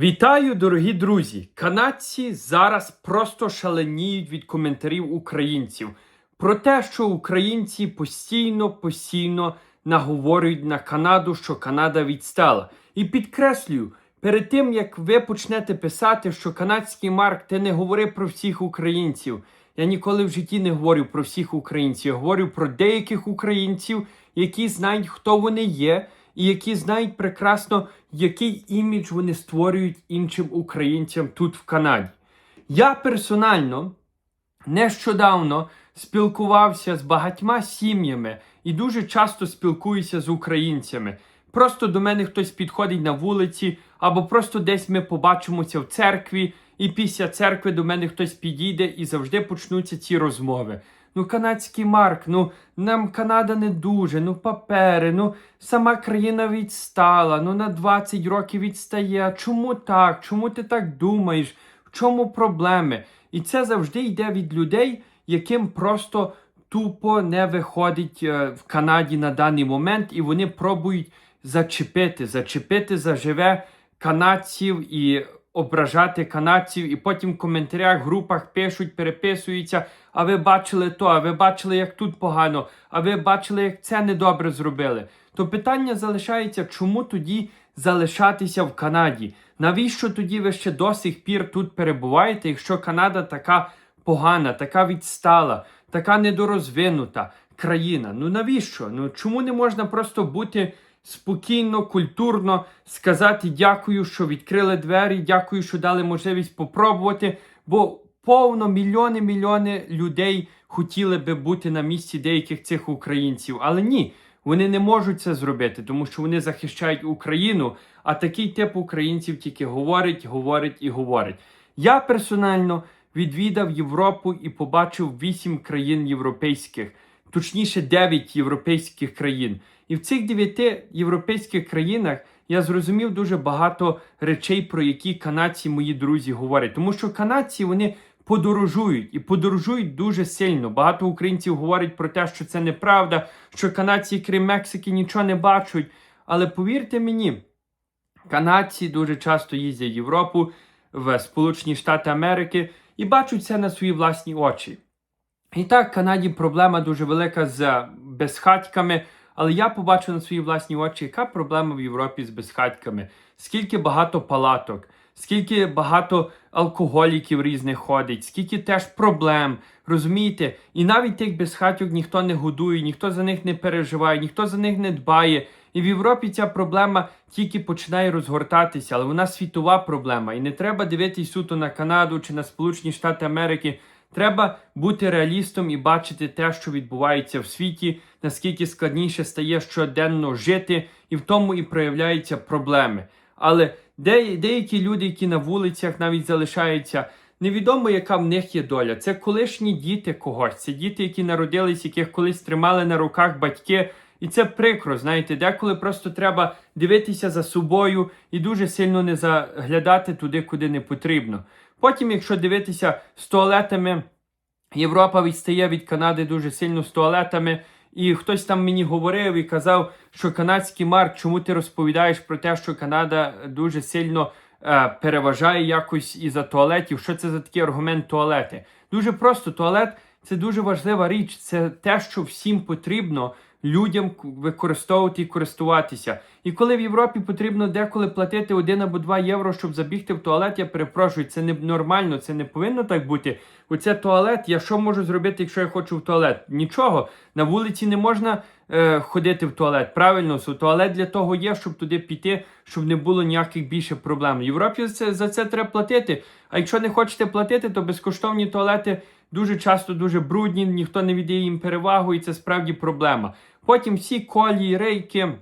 Вітаю, дорогі друзі! Канадці зараз просто шаленіють від коментарів українців про те, що українці постійно, постійно наговорюють на Канаду, що Канада відстала. І підкреслюю, перед тим як ви почнете писати, що канадський марк, ти не говори про всіх українців. Я ніколи в житті не говорю про всіх українців. Я говорю про деяких українців, які знають, хто вони є, і які знають прекрасно, який імідж вони створюють іншим українцям тут в Канаді. Я персонально нещодавно спілкувався з багатьма сім'ями і дуже часто спілкуюся з українцями. Просто до мене хтось підходить на вулиці, або просто десь ми побачимося в церкві, і після церкви до мене хтось підійде і завжди почнуться ці розмови. Ну, канадський марк, ну нам Канада не дуже, ну папери, ну сама країна відстала, ну на 20 років відстає. Чому так? Чому ти так думаєш? В чому проблеми? І це завжди йде від людей, яким просто тупо не виходить е, в Канаді на даний момент, і вони пробують зачепити, зачепити заживе канадців і ображати канадців, і потім в коментарях, групах пишуть, переписуються. А ви бачили то, а ви бачили, як тут погано, а ви бачили, як це недобре зробили. То питання залишається, чому тоді залишатися в Канаді? Навіщо тоді ви ще до сих пір тут перебуваєте, якщо Канада така погана, така відстала, така недорозвинута країна? Ну навіщо? Ну чому не можна просто бути спокійно, культурно сказати дякую, що відкрили двері, дякую, що дали можливість попробувати. Бо повно мільйони мільйони людей хотіли би бути на місці деяких цих українців, але ні. Вони не можуть це зробити, тому що вони захищають Україну, а такий тип українців тільки говорить, говорить і говорить. Я персонально відвідав Європу і побачив вісім країн європейських, точніше, дев'ять європейських країн. І в цих дев'яти європейських країнах я зрозумів дуже багато речей, про які канадці, мої друзі, говорять. Тому що канадці вони подорожують і подорожують дуже сильно. Багато українців говорять про те, що це неправда, що канадці, крім Мексики, нічого не бачать. Але повірте мені, канадці дуже часто їздять в Європу, в Сполучені Штати Америки і бачать це на свої власні очі. І так, в Канаді проблема дуже велика з безхатьками. Але я побачив на свої власні очі, яка проблема в Європі з безхатьками, скільки багато палаток, скільки багато алкоголіків різних ходить, скільки теж проблем. Розумієте? І навіть тих безхатьок ніхто не годує, ніхто за них не переживає, ніхто за них не дбає. І в Європі ця проблема тільки починає розгортатися, але вона світова проблема. І не треба дивитись суто на Канаду чи на Сполучені Штати Америки. Треба бути реалістом і бачити те, що відбувається в світі, наскільки складніше стає щоденно жити, і в тому і проявляються проблеми. Але де, деякі люди, які на вулицях навіть залишаються, невідомо, яка в них є доля. Це колишні діти когось, це діти, які народились, яких колись тримали на руках батьки. І це прикро, знаєте, деколи просто треба дивитися за собою і дуже сильно не заглядати туди, куди не потрібно. Потім, якщо дивитися з туалетами, Європа відстає від Канади дуже сильно з туалетами. І хтось там мені говорив і казав, що канадський марк, чому ти розповідаєш про те, що Канада дуже сильно е, переважає якось і за туалетів. Що це за такий аргумент туалети? Дуже просто туалет це дуже важлива річ. Це те, що всім потрібно людям використовувати і користуватися. І коли в Європі потрібно деколи платити 1 або 2 євро, щоб забігти в туалет, я перепрошую, це не нормально, це не повинно так бути. Оце туалет. Я що можу зробити, якщо я хочу в туалет? Нічого. На вулиці не можна е, ходити в туалет. Правильно, туалет для того є, щоб туди піти, щоб не було ніяких більше проблем. В Європі за це, за це треба платити. А якщо не хочете платити, то безкоштовні туалети дуже часто дуже брудні, ніхто не віддає їм перевагу, і це справді проблема. Потім всі колії, рейки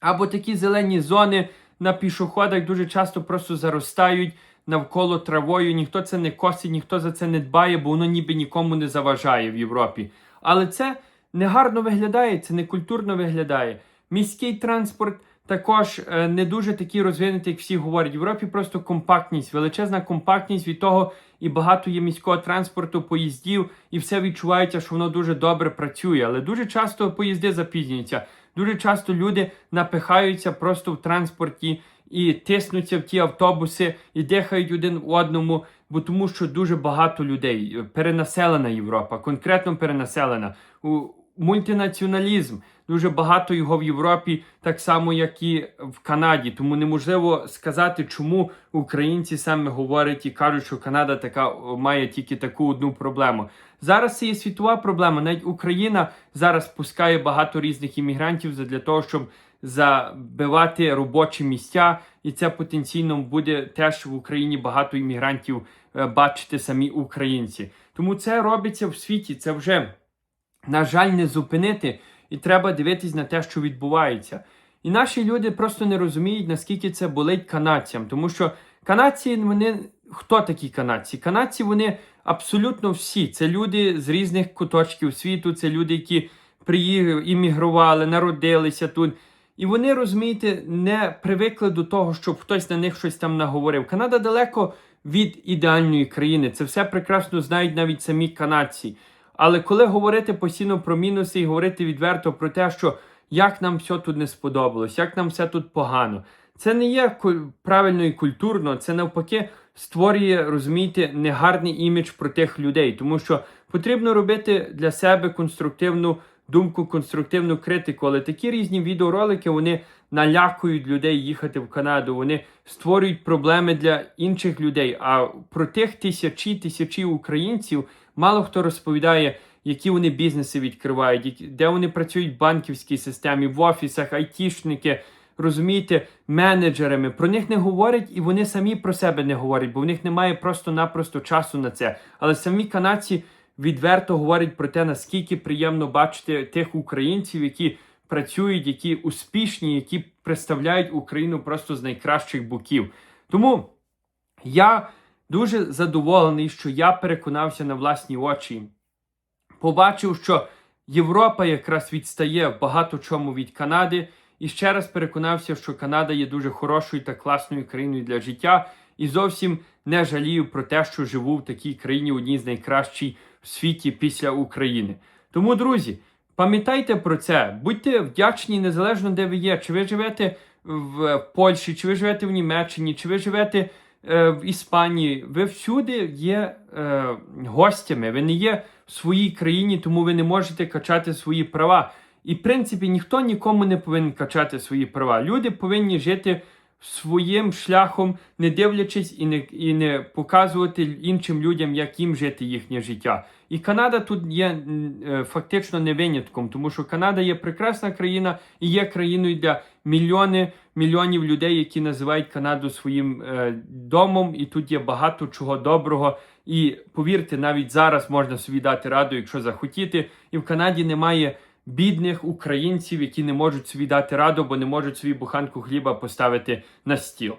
або такі зелені зони на пішоходах дуже часто просто заростають навколо травою. Ніхто це не косить, ніхто за це не дбає, бо воно ніби нікому не заважає в Європі. Але це не гарно виглядає, це не культурно виглядає. Міський транспорт також е, не дуже такий розвинутий, як всі говорять. В Європі просто компактність, величезна компактність від того, і багато є міського транспорту, поїздів, і все відчувається, що воно дуже добре працює. Але дуже часто поїзди запізнюються. Дуже часто люди напихаються просто в транспорті і тиснуться в ті автобуси і дихають один одному, бо тому що дуже багато людей. Перенаселена Європа, конкретно перенаселена. Мультинаціоналізм. Дуже багато його в Європі, так само, як і в Канаді. Тому неможливо сказати, чому українці саме говорять і кажуть, що Канада така має тільки таку одну проблему. Зараз це є світова проблема. Навіть Україна зараз пускає багато різних іммігрантів для того, щоб забивати робочі місця, і це потенційно буде теж в Україні багато іммігрантів е, бачити самі українці. Тому це робиться в світі. Це вже на жаль, не зупинити, і треба дивитись на те, що відбувається. І наші люди просто не розуміють, наскільки це болить канадцям, тому що канадці, вони хто такі канадці? Канадці вони абсолютно всі. Це люди з різних куточків світу, це люди, які приїхали, іммігрували, народилися тут. І вони, розумієте, не привикли до того, щоб хтось на них щось там наговорив. Канада далеко від ідеальної країни. Це все прекрасно знають навіть самі канадці. Але коли говорити постійно про мінуси і говорити відверто про те, що як нам все тут не сподобалось, як нам все тут погано, це не є правильно і культурно, це навпаки створює, розумієте, негарний імідж про тих людей, тому що потрібно робити для себе конструктивну думку, конструктивну критику. Але такі різні відеоролики вони налякують людей їхати в Канаду. Вони створюють проблеми для інших людей. А про тих тисячі тисячі українців мало хто розповідає, які вони бізнеси відкривають, де вони працюють в банківській системі, в офісах, айтішники. Розумієте, менеджерами про них не говорять, і вони самі про себе не говорять, бо в них немає просто-напросто часу на це. Але самі канадці відверто говорять про те, наскільки приємно бачити тих українців, які працюють, які успішні, які представляють Україну просто з найкращих боків. Тому я дуже задоволений, що я переконався на власні очі. Побачив, що Європа якраз відстає в багато чому від Канади. І ще раз переконався, що Канада є дуже хорошою та класною країною для життя. І зовсім не жалію про те, що живу в такій країні, одній з найкращих в світі після України. Тому, друзі, пам'ятайте про це, будьте вдячні незалежно де ви є. Чи ви живете в Польщі, чи ви живете в Німеччині, чи ви живете в Іспанії. Ви всюди є е, гостями, ви не є в своїй країні, тому ви не можете качати свої права. І, в принципі, ніхто нікому не повинен качати свої права. Люди повинні жити своїм шляхом, не дивлячись і не, і не показувати іншим людям, як їм жити їхнє життя. І Канада тут є е, фактично не винятком, тому що Канада є прекрасна країна і є країною для мільйони мільйонів людей, які називають Канаду своїм е, домом, і тут є багато чого доброго. І повірте, навіть зараз можна собі дати раду, якщо захотіти. І в Канаді немає бідних українців, які не можуть собі дати раду, бо не можуть собі буханку хліба поставити на стіл.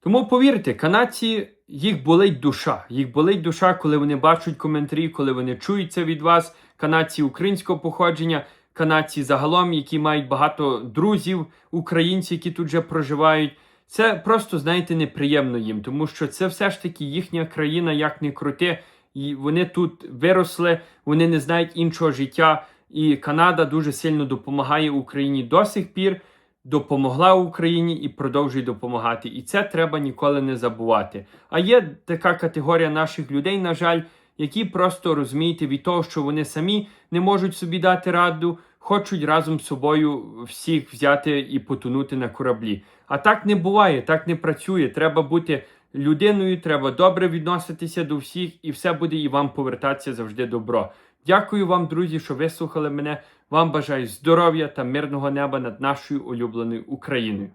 Тому повірте, канадці їх болить душа. Їх болить душа, коли вони бачать коментарі, коли вони чують це від вас. Канадці українського походження, канадці загалом, які мають багато друзів, українці, які тут вже проживають. Це просто, знаєте, неприємно їм, тому що це все ж таки їхня країна, як не крути. І вони тут виросли, вони не знають іншого життя. І Канада дуже сильно допомагає Україні до сих пір, допомогла Україні і продовжує допомагати. І це треба ніколи не забувати. А є така категорія наших людей, на жаль, які просто розумієте від того, що вони самі не можуть собі дати раду, хочуть разом з собою всіх взяти і потонути на кораблі. А так не буває, так не працює. Треба бути людиною, треба добре відноситися до всіх, і все буде і вам повертатися завжди добро. Дякую вам, друзі, що вислухали мене. Вам бажаю здоров'я та мирного неба над нашою улюбленою Україною.